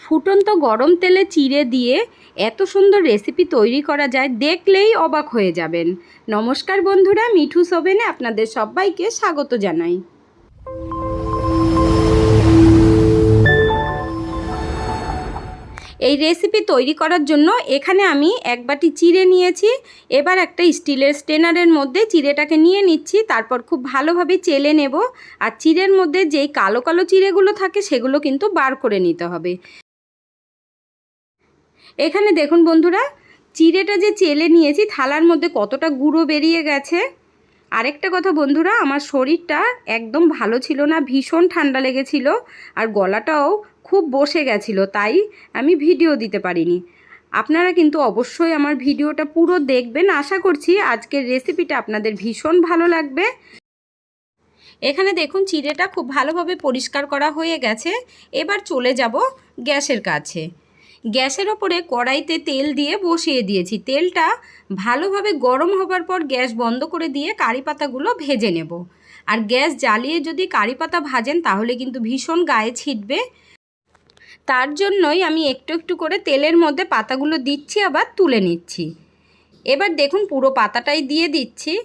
ফুটন্ত গরম তেলে চিড়ে দিয়ে এত সুন্দর রেসিপি তৈরি করা যায়, দেখলেই অবাক হয়ে যাবেন। নমস্কার বন্ধুরা, মিঠু সোভেনে আপনাদের সবাইকে স্বাগত জানাই। এই রেসিপি তৈরি করার জন্য এখানে আমি এক বাটি চিড়ে নিয়েছি, এবার একটা স্টিলের স্টেনারের মধ্যে চিড়েটাকে নিয়ে নিচ্ছি, তারপর খুব ভালোভাবে চেলে নেব, আর চিড়ের মধ্যে যেই কালো কালো চিড়েগুলো থাকে, সেগুলো কিন্তু বার করে নিতে হবে। এখানে দেখুন বন্ধুরা, চিড়েটা যে চেলে নিয়েছি, থালার মধ্যে কতটা গুঁড়ো বেরিয়ে গেছে। আরেকটা কথা বন্ধুরা, আমার শরীরটা একদম ভালো ছিল না, ভীষণ ঠান্ডা লেগেছিল, আর গলাটাও খুব বসে গেছিল, তাই আমি ভিডিও দিতে পারিনি। আপনারা কিন্তু অবশ্যই আমার ভিডিওটা পুরো দেখবেন। আশা করছি আজকের রেসিপিটা আপনাদের ভীষণ ভালো লাগবে। এখানে দেখুন, চিড়েটা খুব ভালোভাবে পরিষ্কার করা হয়ে গেছে। এবার চলে যাব গ্যাসের কাছে। গ্যাসের ওপরে কড়াইতে তেল দিয়ে বসিয়ে দিয়েছি। তেলটা ভালোভাবে গরম হবার পর গ্যাস বন্ধ করে দিয়ে কারি পাতাগুলো ভেজে নেব। আর গ্যাস জ্বালিয়ে যদি কারি পাতা ভাজেন, তাহলে কিন্তু ভীষণ গায়ে ছিটবে। তার জন্যই আমি একটু একটু করে তেলের মধ্যে পাতাগুলো দিচ্ছি, আবার তুলে নিচ্ছি। এবার দেখুন, পুরো পাতাটাই দিয়ে দিচ্ছি,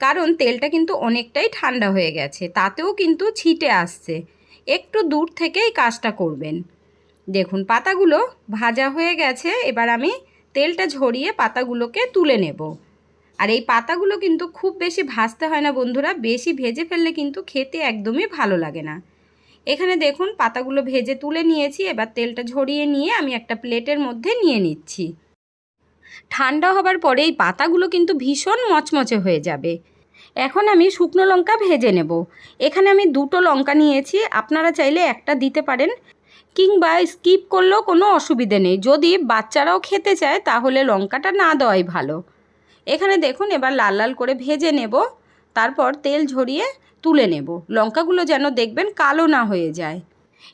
কারণ তেলটা কিন্তু অনেকটাই ঠান্ডা হয়ে গেছে, তাতেও কিন্তু ছিটে আসছে। একটু দূর থেকে এই কাজটা করবেন। দেখুন, পাতাগুলো ভাজা হয়ে গেছে, এবার আমি তেলটা ঝরিয়ে পাতাগুলোকে তুলে নেব। আর এই পাতাগুলো কিন্তু খুব বেশি ভাজতে হয় না বন্ধুরা, বেশি ভেজে ফেললে কিন্তু খেতে একদমই ভালো লাগে না। এখানে দেখুন, পাতাগুলো ভেজে তুলে নিয়েছি, এবার তেলটা ঝরিয়ে নিয়ে আমি একটা প্লেটের মধ্যে নিয়ে নিচ্ছি। ঠান্ডা হবার পরে এই পাতাগুলো কিন্তু ভীষণ মচমচে হয়ে যাবে। এখন আমি শুকনো লঙ্কা ভেজে নেব। এখানে আমি দুটো লঙ্কা নিয়েছি, আপনারা চাইলে একটা দিতে পারেন। কিংবা স্কিপ করলেও কোনো অসুবিধে নেই। যদি বাচ্চারাও খেতে চায়, তাহলে লঙ্কাটা না দেওয়াই ভালো। এখানে দেখুন, এবার লাল লাল করে ভেজে নেব। তারপর তেল ঝরিয়ে তুলে নেব। লঙ্কাগুলো যেন দেখবেন কালো না হয়ে যায়।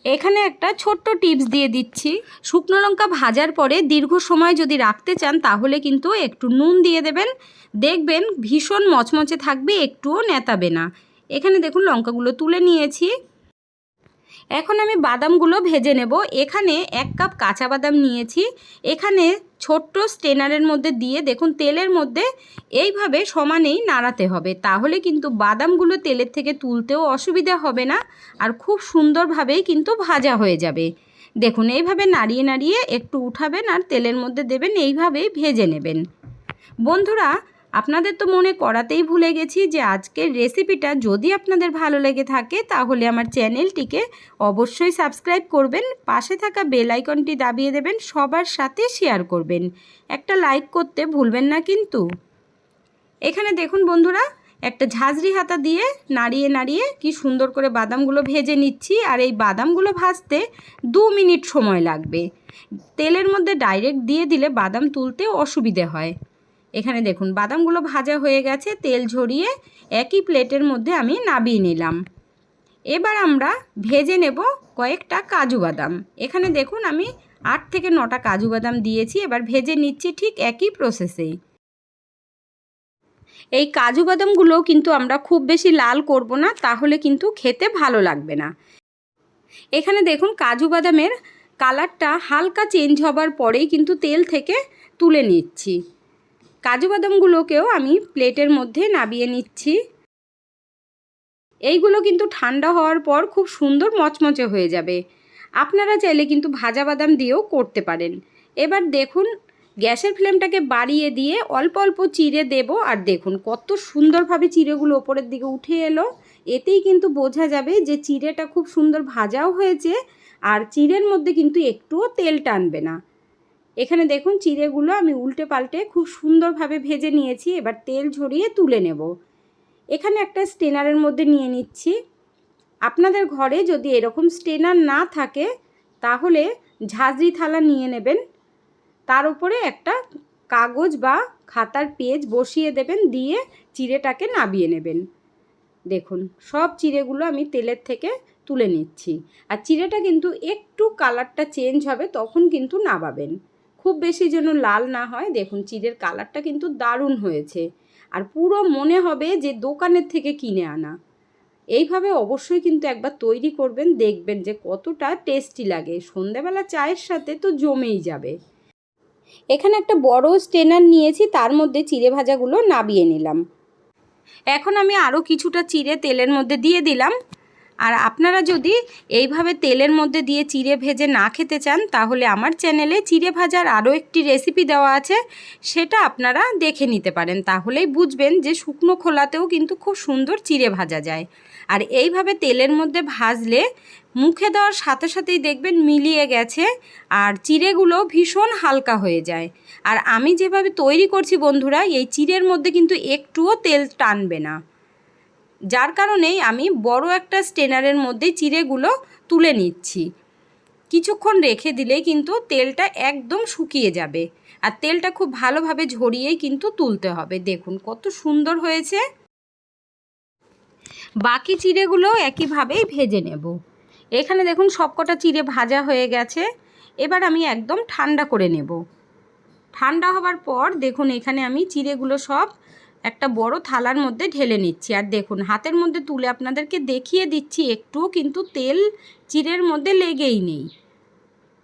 এখানে একটা ছোট্ট টিপস দিয়ে দিচ্ছি। শুকনো লঙ্কা ভাজার পরে দীর্ঘ সময় যদি রাখতে চান, তাহলে কিন্তু একটু নুন দিয়ে দেবেন। দেখবেন ভীষণ মচমচে থাকবে, একটুও নেতাবে না। এখানে দেখুন, লঙ্কাগুলো তুলে নিয়েছি। এখন আমি বাদামগুলো ভেজে নেব। এখানে এক কাপ কাঁচা বাদাম নিয়েছি। এখানে ছোট্ট স্টেনারের মধ্যে দিয়ে দেখুন, তেলের মধ্যে এইভাবে সমানেই নাড়াতে হবে। তাহলে কিন্তু বাদামগুলো তেলের থেকে তুলতেও অসুবিধা হবে না আর খুব সুন্দরভাবেই কিন্তু ভাজা হয়ে যাবে। দেখুন, এইভাবে নাড়িয়ে নাড়িয়ে একটু উঠাবেন আর তেলের মধ্যে দেবেন, এইভাবেই ভেজে নেবেন। বন্ধুরা আপনাদের তো মনে করাতেই ভুলে গেছি যে আজকের রেসিপিটা যদি আপনাদের ভালো লেগে থাকে, তাহলে আমার চ্যানেলটিকে অবশ্যই সাবস্ক্রাইব করবেন, পাশে থাকা বেল আইকনটি দাবিয়ে দেবেন, সবার সাথে শেয়ার করবেন। একটা লাইক করতে ভুলবেন না কিন্তু। এখানে দেখুন বন্ধুরা, একটা ঝাঁঝরি হাতা দিয়ে নাড়িয়ে নাড়িয়ে কি সুন্দর করে বাদামগুলো ভেজে নিচ্ছি, আর এই বাদামগুলো ভাজতে দু মিনিট সময় লাগবে। তেলের মধ্যে ডাইরেক্ট দিয়ে দিলে বাদাম তুলতে অসুবিধে হয়। এখানে দেখুন, বাদামগুলো ভাজা হয়ে গেছে, তেল ঝরিয়ে একই প্লেটের মধ্যে আমি নাবিয়ে নিলাম। এবার আমরা ভেজে নেব কয়েকটা কাজু বাদাম। এখানে দেখুন, আমি আট থেকে নটা কাজু বাদাম দিয়েছি, এবার ভেজে নিচ্ছি ঠিক একই প্রসেসেই এই কাজু বাদামগুলো কিন্তু আমরা খুব বেশি লাল করব না, তাহলে কিন্তু খেতে ভালো লাগবে না। এখানে দেখুন, কাজু বাদামের কালারটা হালকা চেঞ্জ হবার পরেই কিন্তু তেল থেকে তুলে নিচ্ছি। কাজু বাদামগুলোকেও আমি প্লেটের মধ্যে নাবিয়ে নিচ্ছি। এইগুলো কিন্তু ঠান্ডা হওয়ার পর খুব সুন্দর মচমচে হয়ে যাবে। আপনারা চাইলে কিন্তু ভাজা বাদাম দিয়েও করতে পারেন। এবার দেখুন, গ্যাসের ফ্লেমটাকে বাড়িয়ে দিয়ে অল্প অল্প চিড়ে দেব আর দেখুন কত সুন্দরভাবে চিড়েগুলো ওপরের দিকে উঠে এলো। এতেই কিন্তু বোঝা যাবে যে চিড়েটা খুব সুন্দর ভাজাও হয়েছে আর চিড়ের মধ্যে কিন্তু একটুও তেল টানবে না। এখানে দেখুন চিড়েগুলো আমি উল্টে পাল্টে খুব সুন্দরভাবে ভেজে নিয়েছি, এবার তেল ঝরিয়ে তুলে নেব। এখানে একটা স্টেনারের মধ্যে নিয়ে নিচ্ছি। আপনাদের ঘরে যদি এরকম স্টেনার না থাকে, তাহলে ঝাঁঝরি থালা নিয়ে নেবেন। তার উপরে একটা কাগজ বা খাতার পেজ বসিয়ে দেবেন, দিয়ে চিড়েটাকে নাবিয়ে নেবেন। দেখুন, সব চিড়েগুলো আমি তেলের থেকে তুলে নিচ্ছি। আর চিড়েটা কিন্তু একটু কালারটা চেঞ্জ হবে, তখন কিন্তু নাবাবেন। খুব বেশি যেন লাল না হয়, দেখুন চিড়ের কালারটা কিন্তু দারুণ হয়েছে। আর পুরো মনে হবে যে দোকানের থেকে কিনে আনা। এইভাবে অবশ্যই কিন্তু একবার তৈরি করবেন, দেখবেন যে কতটা টেস্টি লাগে। সন্ধেবেলা চায়ের সাথে তো জমেই যাবে। এখানে একটা বড় স্টেনার নিয়েছি, তার মধ্যে চিড়ে ভাজাগুলো নাবিয়ে নিলাম। এখন আমি আরও কিছুটা চিড়ে তেলের মধ্যে দিয়ে দিলাম। আর আপনারা যদি এইভাবে তেলের মধ্যে দিয়ে চিড়ে ভেজে না খেতে চান, তাহলে আমার চ্যানেলে চিড়ে ভাজার আরও একটি রেসিপি দেওয়া আছে, সেটা আপনারা দেখে নিতে পারেন। তাহলেই বুঝবেন যে শুকনো খোলাতেও কিন্তু খুব সুন্দর চিড়ে ভাজা যায়। আর এইভাবে তেলের মধ্যে ভাজলে মুখে দেওয়ার সাথে সাথেই দেখবেন মিলিয়ে গেছে আর চিড়েগুলো ভীষণ হালকা হয়ে যায়। আর আমি যেভাবে তৈরি করছি বন্ধুরা, এই চিড়ের মধ্যে কিন্তু একটুও তেল টানবে না। যার কারণেই আমি বড় একটা স্টেনারের মধ্যে চিড়েগুলো তুলে নিচ্ছি। কিছুক্ষণ রেখে দিলেই কিন্তু তেলটা একদম শুকিয়ে যাবে। আর তেলটা খুব ভালোভাবে ঝরিয়েই কিন্তু তুলতে হবে। দেখুন কত সুন্দর হয়েছে। বাকি চিড়েগুলো একইভাবেই ভেজে নেব। এখানে দেখুন সবকটা চিড়ে ভাজা হয়ে গেছে। এবার আমি একদম ঠান্ডা করে নেব। ঠান্ডা হবার পর দেখুন এখানে আমি চিড়েগুলো সব একটা বড় থালার মধ্যে ঢেলে নিচ্ছি। আর দেখুন, হাতের মধ্যে তুলে আপনাদেরকে দেখিয়ে দিচ্ছি, একটুও কিন্তু তেল চিড়ের মধ্যে লেগেই নেই।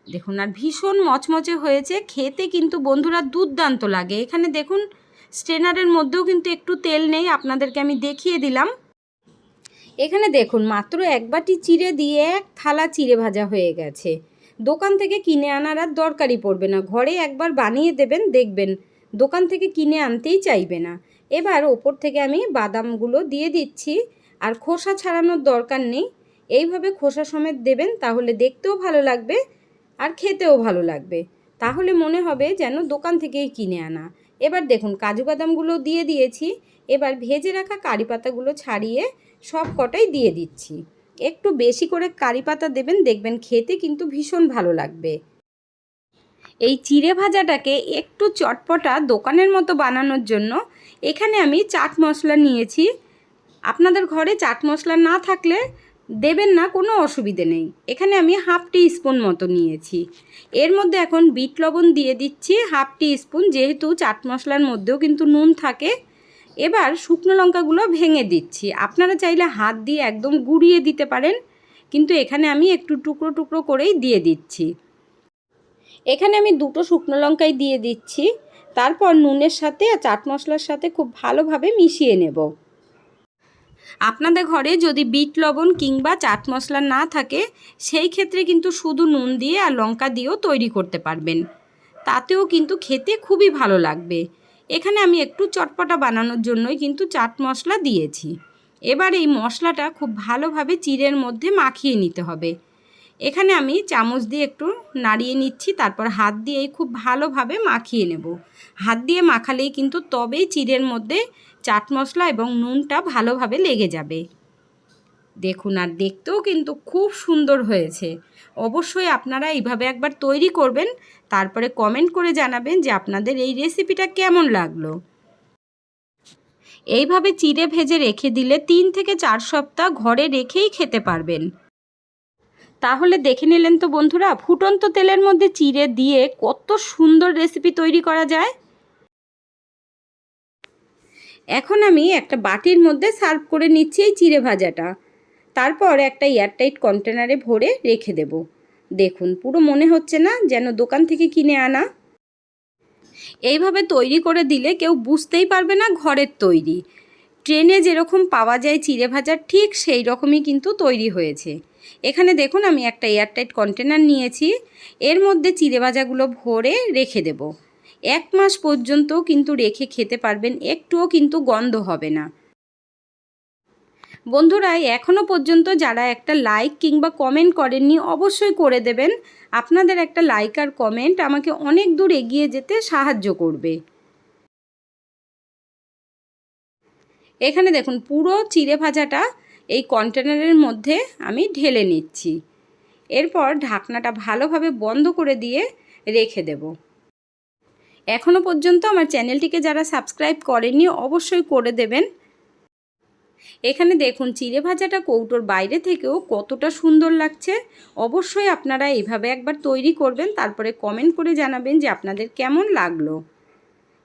দেখুন, আর ভীষণ মচমচে হয়েছে। খেতে কিন্তু বন্ধুরা দুর্দান্ত লাগে। এখানে দেখুন, স্ট্রেনারের মধ্যেও কিন্তু একটু তেল নেই। আপনাদেরকে আমি দেখিয়ে দিলাম। এখানে দেখুন, মাত্র এক বাটি চিড়ে দিয়ে এক থালা চিড়ে ভাজা হয়ে গেছে। দোকান থেকে কিনে আনার আর দরকারই পড়বে না। ঘরে একবার বানিয়ে দেবেন, দেখবেন। দোকান থেকে কিনে আনতেই চাইবে না। এবার ওপর থেকে আমি বাদামগুলো দিয়ে দিচ্ছি। আর খোসা ছাড়ানোর দরকার নেই। এইভাবে খোসা সমেত দেবেন, তাহলে দেখতেও ভালো লাগবে আর খেতেও ভালো লাগবে। তাহলে মনে হবে যেন দোকান থেকেই কিনে আনা। এবার দেখুন, কাজু বাদামগুলো দিয়ে দিয়েছি। এবার ভেজে রাখা কারি পাতাগুলো ছাড়িয়ে সব কটাই দিয়ে দিচ্ছি। একটু বেশি করে কারি পাতা দেবেন, দেখবেন খেতে কিন্তু ভীষণ ভালো লাগবে। এই চিড়ে ভাজাটাকে একটু চটপটা দোকানের মতো বানানোর জন্য এখানে আমি চাট মশলা নিয়েছি। আপনাদের ঘরে চাট মশলা না থাকলে দেবেন না, কোনো অসুবিধে নেই। এখানে আমি হাফ টি স্পুন মতো নিয়েছি। এর মধ্যে এখন বিট লবণ দিয়ে দিচ্ছি, হাফ টি স্পুন, যেহেতু চাট মশলার মধ্যেও কিন্তু নুন থাকে। এবার শুকনো লঙ্কাগুলো ভেঙে দিচ্ছি। আপনারা চাইলে হাত দিয়ে একদম গুঁড়িয়ে দিতে পারেন, কিন্তু এখানে আমি একটু টুকরো টুকরো করেই দিয়ে দিচ্ছি। এখানে আমি দুটো শুকনো লঙ্কাই দিয়ে দিচ্ছি। তারপর নুনের সাথে আর চাট মশলার সাথে খুব ভালোভাবে মিশিয়ে নেব। আপনাদের ঘরে যদি বিট, লবণ কিংবা চাট মশলা না থাকে, সেই ক্ষেত্রে কিন্তু শুধু নুন দিয়ে আর লঙ্কা দিয়েও তৈরি করতে পারবেন। তাতেও কিন্তু খেতে খুবই ভালো লাগবে। এখানে আমি একটু চটপটা বানানোর জন্যই কিন্তু চাট মশলা দিয়েছি। এবার এই মশলাটা খুব ভালোভাবে চিড়ের মধ্যে মাখিয়ে নিতে হবে। এখানে আমি চামচ দিয়ে একটু নাড়িয়ে নিচ্ছি, তারপর হাত দিয়েই খুব ভালোভাবে মাখিয়ে নেব। হাত দিয়ে মাখালেই কিন্তু তবেই চিড়ের মধ্যে চাট মশলা এবং নুনটা ভালোভাবে লেগে যাবে। দেখুন, আর দেখতেও কিন্তু খুব সুন্দর হয়েছে। অবশ্যই আপনারা এইভাবে একবার তৈরি করবেন, তারপরে কমেন্ট করে জানাবেন যে আপনাদের এই রেসিপিটা কেমন লাগল। এইভাবে চিড়ে ভেজে রেখে দিলে তিন থেকে চার সপ্তাহ ঘরে রেখেই খেতে পারবেন। তাহলে দেখে নিলেন তো বন্ধুরা, ফুটন্ত তেলের মধ্যে চিড়ে দিয়ে কত সুন্দর রেসিপি তৈরি করা যায়। এখন আমি একটা বাটির মধ্যে সার্ভ করে নিচ্ছি এই চিড়ে ভাজাটা। তারপর একটা এয়ারটাইট কন্টেনারে ভরে রেখে দেব। দেখুন, পুরো মনে হচ্ছে না যেন দোকান থেকে কিনে আনা। এইভাবে তৈরি করে দিলে কেউ বুঝতেই পারবে না ঘরের তৈরি। ট্রেনে যেরকম পাওয়া যায় চিড়ে ভাজা, ঠিক সেই রকমই কিন্তু তৈরি হয়েছে। এখানে দেখুন, আমি একটা এয়ারটাইট কন্টেনার নিয়েছি। এর মধ্যে চিড়ে ভাজাগুলো ভরে রেখে দেব। এক মাস পর্যন্ত কিন্তু রেখে খেতে পারবেন, একটুও কিন্তু গন্ধ হবে না। বন্ধুরা এখনও পর্যন্ত যারা একটা লাইক কিংবা কমেন্ট করেননি, অবশ্যই করে দেবেন। আপনাদের একটা লাইক আর কমেন্ট আমাকে অনেক দূর এগিয়ে যেতে সাহায্য করবে। এখানে দেখুন, পুরো চিড়ে ভাজাটা এই কন্টেনারের মধ্যে আমি ঢেলে নিচ্ছি। এরপর ঢাকনাটা ভালোভাবে বন্ধ করে দিয়ে রেখে দেব। এখনও পর্যন্ত আমার চ্যানেলটিকে যারা সাবস্ক্রাইব করেনি অবশ্যই করে দেবেন। এখানে দেখুন, চিড়ে ভাজাটা কৌটোর বাইরে থেকেও কতটা সুন্দর লাগছে। অবশ্যই আপনারা এইভাবে একবার তৈরি করবেন, তারপরে কমেন্ট করে জানাবেন যে আপনাদের কেমন লাগল।